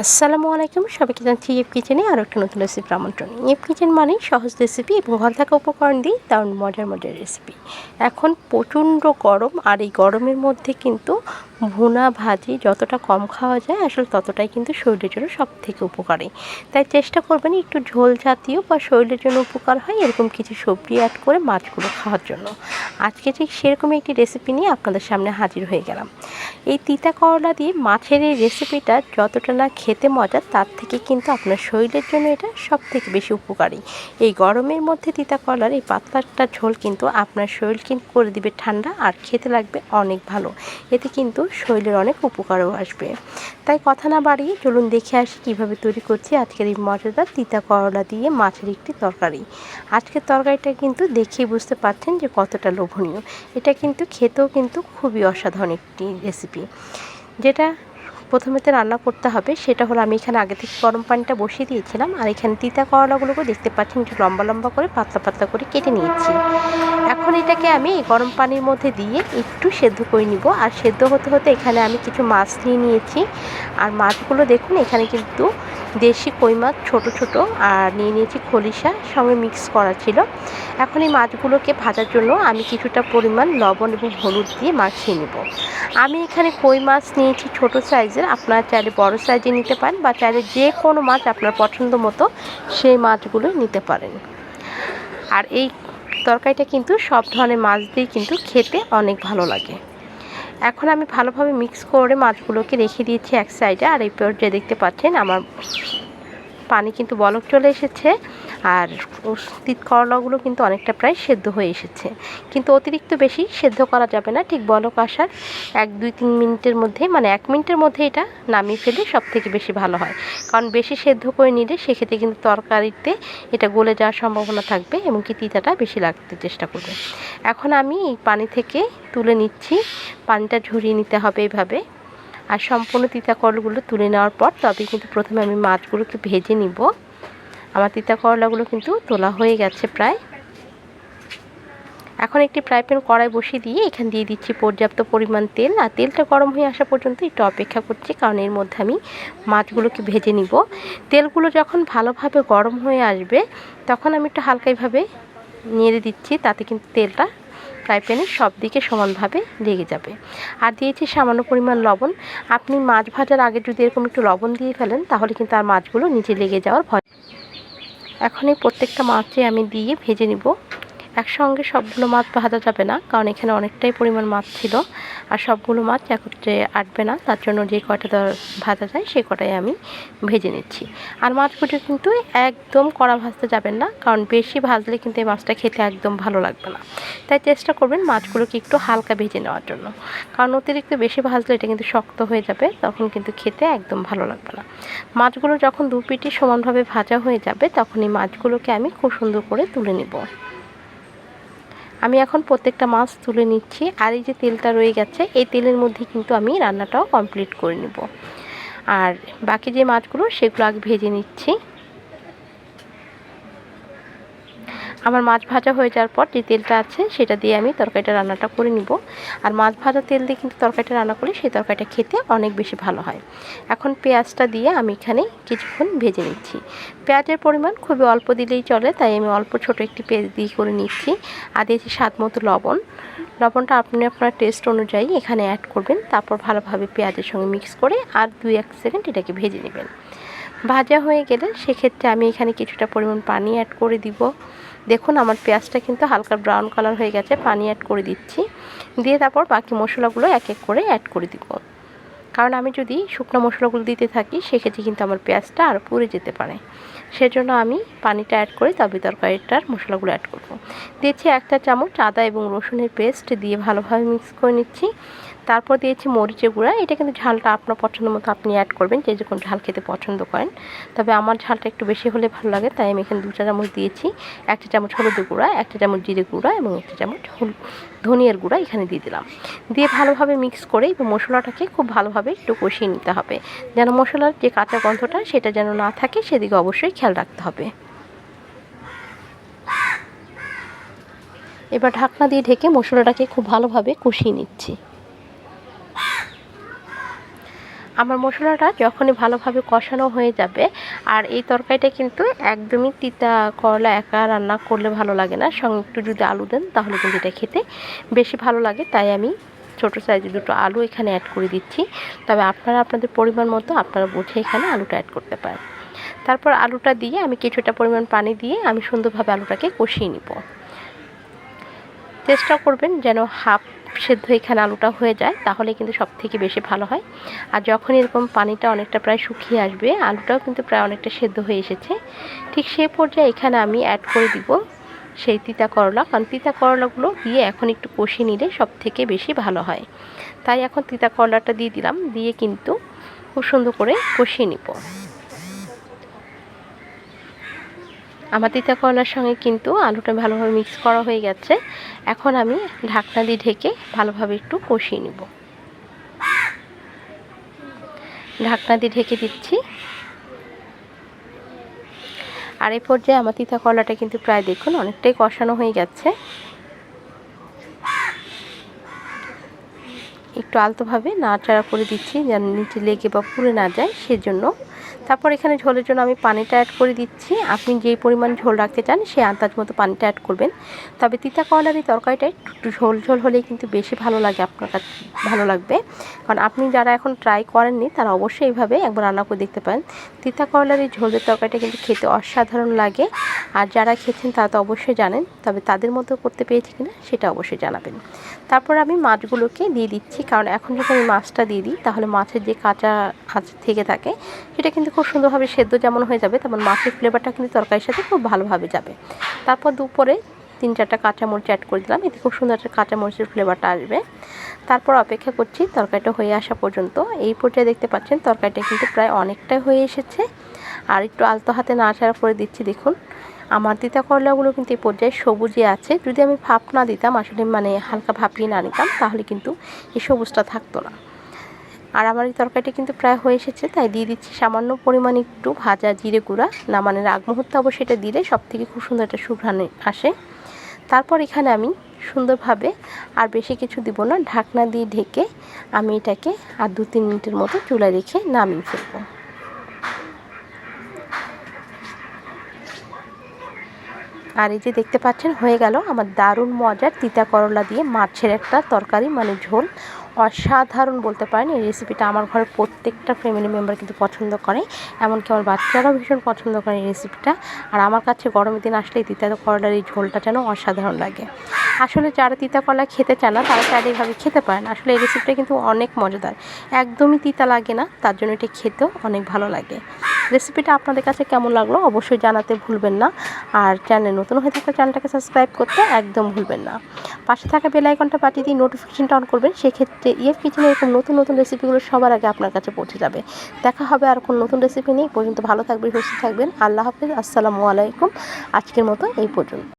আসসালামু আলাইকুম, সবাইকে জানছি ইফ কিচেনে আরও একটা নতুন রেসিপি আমন্ত্রণ। ইফ কিচেন মানে সহজ রেসিপি এবং ঘর থাকা উপকরণ দিই তার মজার মজার রেসিপি এখন প্রচণ্ড গরম, আর এই গরমের মধ্যে কিন্তু ভুনা ভাজি যতটা কম খাওয়া যায়, আসলে ততটাই কিন্তু শরীরের জন্য সব থেকে উপকারী। তাই চেষ্টা করবেন একটু ঝোল জাতীয় বা শরীরের জন্য উপকার হয় এরকম কিছু সবজি অ্যাড করে মাছগুলো খাওয়ার জন্য। আজকে ঠিক সেরকমই একটি রেসিপি নিয়ে আপনাদের সামনে হাজির হয়ে গেলাম। এই তিতা করলা দিয়ে মাছের এই রেসিপিটা যতটা না খেতে মজা, তার থেকে কিন্তু আপনার শরীরের জন্য এটা সব থেকে বেশি উপকারী। এই গরমের মধ্যে তিতা করলার এই পাতলাটা ঝোল কিন্তু আপনার শরীর কিন্তু করে দিবে ঠান্ডা আর খেতে লাগবে অনেক ভালো। এতে কিন্তু শরীরের অনেক উপকারও আসবে। তাই কথা না বাড়িয়ে চলুন দেখে আসি কীভাবে তৈরি করছি আজকের এই মজাদার তিতা করলা দিয়ে মাছের একটি তরকারি। আজকের তরকারিটা কিন্তু দেখেই বুঝতে পারছেন যে কতটা লোভনীয়। এটা কিন্তু খেতেও কিন্তু খুবই অসাধারণ একটি রেসিপি যেটা প্রথমেতে রান্না করতে হবে, সেটা হলো আমি এখানে আগে থেকে গরম পানিটা বসিয়ে দিয়েছিলাম আর এখানে তিতা করলাগুলোকে দেখতে পাচ্ছেন একটু লম্বা লম্বা করে পাতলা পাতলা করে কেটে নিয়েছি। এখন এটাকে আমি গরম পানির মধ্যে দিয়ে একটু সেদ্ধ করে নিব। আর সেদ্ধ হতে হতে এখানে আমি কিছু মাছ নিয়ে নিয়েছি। আর মাছগুলো দেখুন, এখানে কিন্তু দেশি কই মাছ ছোটো ছোটো, আর নিয়ে নিয়েছি খলিশা, সঙ্গে মিক্স করা ছিল। এখন এই মাছগুলোকে ভাজার জন্য আমি কিছুটা পরিমাণ লবণ এবং হলুদ দিয়ে মাখিয়ে নেব। আমি এখানে কই মাছ নিয়েছি ছোট সাইজের, আপনারা চাইলে বড় সাইজে নিতে পারেন বা চাইলে যে কোনো মাছ আপনার পছন্দ মতো সেই মাছগুলো নিতে পারেন। আর এই তরকারিটা কিন্তু সব ধরনের মাছ দিয়ে কিন্তু খেতে অনেক ভালো লাগে। এখন আমি ভালোভাবে মিক্স করে মাছগুলোকে রেখে দিয়েছি এক সাইডে আর এই পর্যায়ে দেখতে পাচ্ছেন আমার পানি কিন্তু বলক চলে এসেছে। আর তিত করলাগুলো কিন্তু অনেকটা প্রায় সেদ্ধ হয়ে এসেছে। কিন্তু অতিরিক্ত বেশি সেদ্ধ করা যাবে না, ঠিক বলক আসার এক, দুই, তিন মিনিটের মধ্যে মানে এক মিনিটের মধ্যে এটা নামিয়ে ফেলে সব থেকে বেশি ভালো হয়। কারণ বেশি সেদ্ধ করে নিলে সেক্ষেত্রে কিন্তু তরকারিতে এটা গলে যাওয়ার সম্ভাবনা থাকবে এবং কি তিতাটা বেশি লাগতে চেষ্টা করবে। এখন আমি এই পানি থেকে তুলে নিচ্ছি, পানিটা ঝরিয়ে নিতে হবে এইভাবে আর সম্পূর্ণ তিতা কলগুলো তুলে নেওয়ার পর তবে কিন্তু প্রথমে আমি মাছগুলোকে ভেজে নিব। আমার তিতা করলাগুলো কিন্তু তোলা হয়ে গেছে প্রায়। এখন একটি ফ্রাই প্যান কড়াই বসিয়ে দিয়ে এখানে দিয়ে দিচ্ছি পর্যাপ্ত পরিমাণ তেল। আর তেলটা গরম হয়ে আসা পর্যন্ত একটু অপেক্ষা করছি, কারণ এর মধ্যে আমি মাছগুলোকে ভেজে নিব। তেলগুলো যখন ভালোভাবে গরম হয়ে আসবে, তখন আমি একটু হালকাইভাবে নেড়ে দিচ্ছি, তাতে কিন্তু তেলটা ফ্রাই প্যানে সব দিকে সমানভাবে লেগে যাবে। আর দিয়েছি সামান্য পরিমাণ লবণ। আপনি মাছ ভাজার আগে যদি এরকম একটু লবণ দিয়ে ফেলেন, তাহলে কিন্তু আর মাছগুলো নিচে লেগে যাওয়ার ভয় এখন এই প্রত্যেকটা মাছে আমি দিয়ে ভেজে নিব। একসঙ্গে সবগুলো মাছ ভাজা যাবে না, কারণ এখানে অনেকটাই পরিমাণ মাছ ছিল। আর সবগুলো মাছ একত্রে আটবে না, তার জন্য যে কয়টা ভাজা যায় সেই কটাই আমি ভেজে নিচ্ছি। আর মাছগুলো কিন্তু একদম কড়া ভাজতে যাবেন না, কারণ বেশি ভাজলে কিন্তু এই মাছটা খেতে একদম ভালো লাগবে না। তাই চেষ্টা করবেন মাছগুলোকে একটু হালকা ভেজে নেওয়ার জন্য, কারণ অতিরিক্ত বেশি ভাজলে এটা কিন্তু শক্ত হয়ে যাবে, তখন কিন্তু খেতে একদম ভালো লাগবে না। মাছগুলো যখন দু পিটি সমানভাবে ভাজা হয়ে যাবে, তখন এই মাছগুলোকে আমি খুব সুন্দর করে তুলে নিব। আমি এখন প্রত্যেকটা মাছ তুলে নিচ্ছি আর এই যে তেলটা রয়ে গেছে, এই তেলের মধ্যে কিন্তু আমি রান্নাটাও কমপ্লিট করে নেব। আর বাকি যে মাছগুলো সেগুলো আগে ভেজে নিচ্ছি। আমার মাছ ভাজা হয়ে যাওয়ার পর যে তেলটা আছে সেটা দিয়ে আমি তরকারিটা রান্নাটা করে নিব। আর মাছ ভাজা তেল দিয়ে কিন্তু তরকারিটা রান্না করলে সেই তরকারিটা খেতে অনেক বেশি ভালো হয়। এখন পেঁয়াজটা দিয়ে আমি এখানে কিছুক্ষণ ভেজে নিচ্ছি। পেঁয়াজের পরিমাণ খুবই অল্প দিলেই চলে, তাই আমি অল্প ছোট একটি পেঁয়াজ দিয়ে করে নিচ্ছি। আর দিয়েছি স্বাদ মতো লবণ। লবণটা আপনি আপনার টেস্ট অনুযায়ী এখানে অ্যাড করবেন, তারপর ভালোভাবে পেঁয়াজের সঙ্গে মিক্স করে আর দুই এক সেকেন্ড এটাকে ভেজে নেবেন। ভাজা হয়ে গেলে সেক্ষেত্রে আমি এখানে কিছুটা পরিমাণ পানি অ্যাড করে দিব। দেখুন, আমার পেঁয়াজটা কিন্তু হালকা ব্রাউন কালার হয়ে গেছে, পানি অ্যাড করে দিচ্ছি। দিয়ে তারপর বাকি মশলাগুলো এক এক করে অ্যাড করে দিব। কারণ আমি যদি শুকনো মশলাগুলো দিতে থাকি, সেক্ষেত্রে কিন্তু আমার পেঁয়াজটা আর পুড়ে যেতে পারে। সেজন্য আমি পানিটা অ্যাড করে তবে তরকারিটার মশলাগুলো অ্যাড করব। দিয়েছি একটা চামচ আদা এবং রসুনের পেস্ট দিয়ে ভালোভাবে মিক্স করে নিচ্ছি। তারপর দিয়েছি মরিচের গুঁড়া। এটা কিন্তু ঝালটা আপনার পছন্দ মতো আপনি অ্যাড করবেন, যে যখন ঝাল খেতে পছন্দ করেন। তবে আমার ঝালটা একটু বেশি হলে ভালো লাগে, তাই আমি এখানে দু চা চামচ দিয়েছি। একটা চামচ হলুদের গুঁড়া একটা চামচ জিরে গুঁড়া এবং একটা চামচ হলুদ ধনিয়ার গুঁড়া এখানে দিয়ে দিলাম। দিয়ে ভালোভাবে মিক্স করে এবং মশলাটাকে খুব ভালোভাবে একটু কষিয়ে নিতে হবে। যেন মশলার যে কাঁচা গন্ধটা সেটা যেন না থাকে, সেদিকে অবশ্যই খেয়াল রাখতে হবে। এবার ঢাকনা দিয়ে ঢেকে মশলাটাকে খুব ভালোভাবে কষিয়ে নিচ্ছি। আমার মশলাটা যখনই ভালোভাবে কষানো হয়ে যাবে, আর এই তরকারিটা কিন্তু একদমই তিতা করলা একা রান্না করলে ভালো লাগে না। সঙ্গে একটু যদি আলু দেন, তাহলে কিন্তু এটা খেতে বেশি ভালো লাগে। তাই আমি ছোটো সাইজের দুটো আলু এখানে অ্যাড করে দিচ্ছি। তবে আপনারা আপনাদের পরিমাণ মতো আপনারা বুঝে এখানে আলুটা অ্যাড করতে পারেন। তারপর আলুটা দিয়ে আমি কিছুটা পরিমাণ পানি দিয়ে আমি সুন্দরভাবে আলুটাকে কষিয়ে নিব। চেষ্টা করবেন যেন হাফ সেদ্ধ এখানে আলুটা হয়ে যায়, তাহলে কিন্তু সব থেকে বেশি ভালো হয়। আর যখন এরকম পানিটা অনেকটা প্রায় শুকিয়ে আসবে, আলুটাও কিন্তু প্রায় অনেকটা সেদ্ধ হয়ে এসেছে। ঠিক সেই পর্যায়ে এখানে আমি অ্যাড করে দিব সেই তিতা করলা। কারণ তিতা করলাগুলো দিয়ে এখন একটু কষিয়ে নিলে সব থেকে বেশি ভালো হয়। তাই এখন তিতা করলাটা দিয়ে দিলাম, দিয়ে কিন্তু খুব সুন্দর করে কষিয়ে নিব। আমার তিতা করলার সঙ্গে কিন্তু আলুটা ভালোভাবে মিক্স করা হয়ে গেছে। এখন আমি ঢাকনা দিয়ে ঢেকে ভালোভাবে একটু কষিয়ে নিব। ঢাকনা দিয়ে ঢেকে দিচ্ছি। আর এ পর্যায়ে আমার তিতা করলাটা কিন্তু প্রায় দেখুন অনেকটাই কষানো হয়ে গেছে। একটু আলতোভাবে নাড়াচাড়া করে দিচ্ছি যেন নিচে লেগে বা পুড়ে না যায়, সেজন্য তারপর এখানে ঝোলের জন্য আমি পানিটা অ্যাড করে দিচ্ছি। আপনি যেই পরিমাণ ঝোল রাখতে চান, সেই আন্দাজ মতো পানিটা অ্যাড করবেন। তবে তিতা করলার এই তরকারিটা একটু ঝোল ঝোল হলেই কিন্তু বেশি ভালো লাগে আপনার কাছে, ভালো লাগবে। কারণ আপনি যারা এখন ট্রাই করেননি, তারা অবশ্যই এইভাবে একবার রান্না করে দেখতে পারেন। তিতা করলার এই ঝোলের তরকারিটা কিন্তু খেতে অসাধারণ লাগে। আর যারা খেয়েছেন, তারা তো অবশ্যই জানেন। তবে তাদের মতো করতে পেরেছি কিনা, সেটা অবশ্যই জানাবেন। তারপর আমি মাছগুলোকে দিয়ে দিচ্ছি। কারণ এখন যদি আমি মাছটা দিয়ে দিই, তাহলে মাছের যে কাঁচা হাঁচ থেকে থাকে, সেটা কিন্তু খুব সুন্দরভাবে সেদ্ধ যেমন হয়ে যাবে, তেমন মাছের ফ্লেভারটা কিন্তু তরকারির সাথে খুব ভালোভাবে যাবে। তারপর দুপুরে তিন চারটা কাঁচামরিচ অ্যাড করে দিলাম, এতে খুব সুন্দর একটা কাঁচামরিচের ফ্লেভারটা আসবে। তারপর অপেক্ষা করছি তরকারিটা হয়ে আসা পর্যন্ত। এই পর্যায়ে দেখতে পাচ্ছেন তরকারিটা কিন্তু প্রায় অনেকটাই হয়ে এসেছে। আর একটু আলতো হাতে নাড়াচাড়া করে দিচ্ছি, দেখুন। আমার দিতা করলাগুলো কিন্তু এই পর্যায়ে সবুজে আছে। যদি আমি ভাপ না দিতাম, আসলে মানে হালকা ভাপিয়ে না নিতাম, তাহলে কিন্তু এই সবুজটা থাকতো না। আর আমার এই তরকারিটা কিন্তু প্রায় হয়ে এসেছে, তাই দিয়ে দিচ্ছি সামান্য পরিমাণ একটু ভাজা জিরে গুঁড়া। নামানোর আগ মুহূর্তে অবশ্যই এটা দিলে সব থেকে খুব সুন্দর একটা সুঘ্রাণ আসে। তারপর এখানে আমি সুন্দরভাবে আর বেশি কিছু দিব না, ঢাকনা দিয়ে ঢেকে আমি এটাকে আর দু তিন মিনিটের মতো চুলায় রেখে নামিয়ে ফেলব। আর এই যে দেখতে পাচ্ছেন, হয়ে গেল আমার দারুণ মজার তিতা করলা দিয়ে মাছের একটা তরকারি মানে ঝোল। অসাধারণ বলতে পারেন। এই রেসিপিটা আমার ঘরের প্রত্যেকটা ফ্যামিলি মেম্বার কিন্তু পছন্দ করে। এমনকি আমার বাচ্চারাও ভীষণ পছন্দ করে এই রেসিপিটা আর আমার কাছে গরমের দিন আসলে তিতা করলার এই ঝোলটা যেন অসাধারণ লাগে। আসলে যারা তিতা কলা খেতে চান না, তারা চাইলে এইভাবে খেতে পারেন। আসলে এই রেসিপিটা কিন্তু অনেক মজাদার। একদমই তিতা লাগে না, তার জন্য এটা খেতেও অনেক ভালো লাগে। রেসিপিটা আপনাদের কাছে কেমন লাগল অবশ্যই জানাতে ভুলবেন না। আর চ্যানেল নতুন হয়ে থাকলে চ্যানেলটাকে সাবস্ক্রাইব করতে একদম ভুলবেন না। পাশে থাকা বেল আইকনটা পাঠিয়ে দিয়ে নোটিফিকেশনটা অন করবেন, সেক্ষেত্রে ইয়ের কিচেনে এরকম নতুন নতুন রেসিপিগুলো সবার আগে আপনার কাছে পৌঁছে যাবে। দেখা হবে আর কোনো নতুন রেসিপি নেই পর্যন্ত ভালো থাকবেন, সুস্থ থাকবেন। আল্লাহ হাফিজ, আসসালামু আলাইকুম। আজকের মতো এই পর্যন্ত।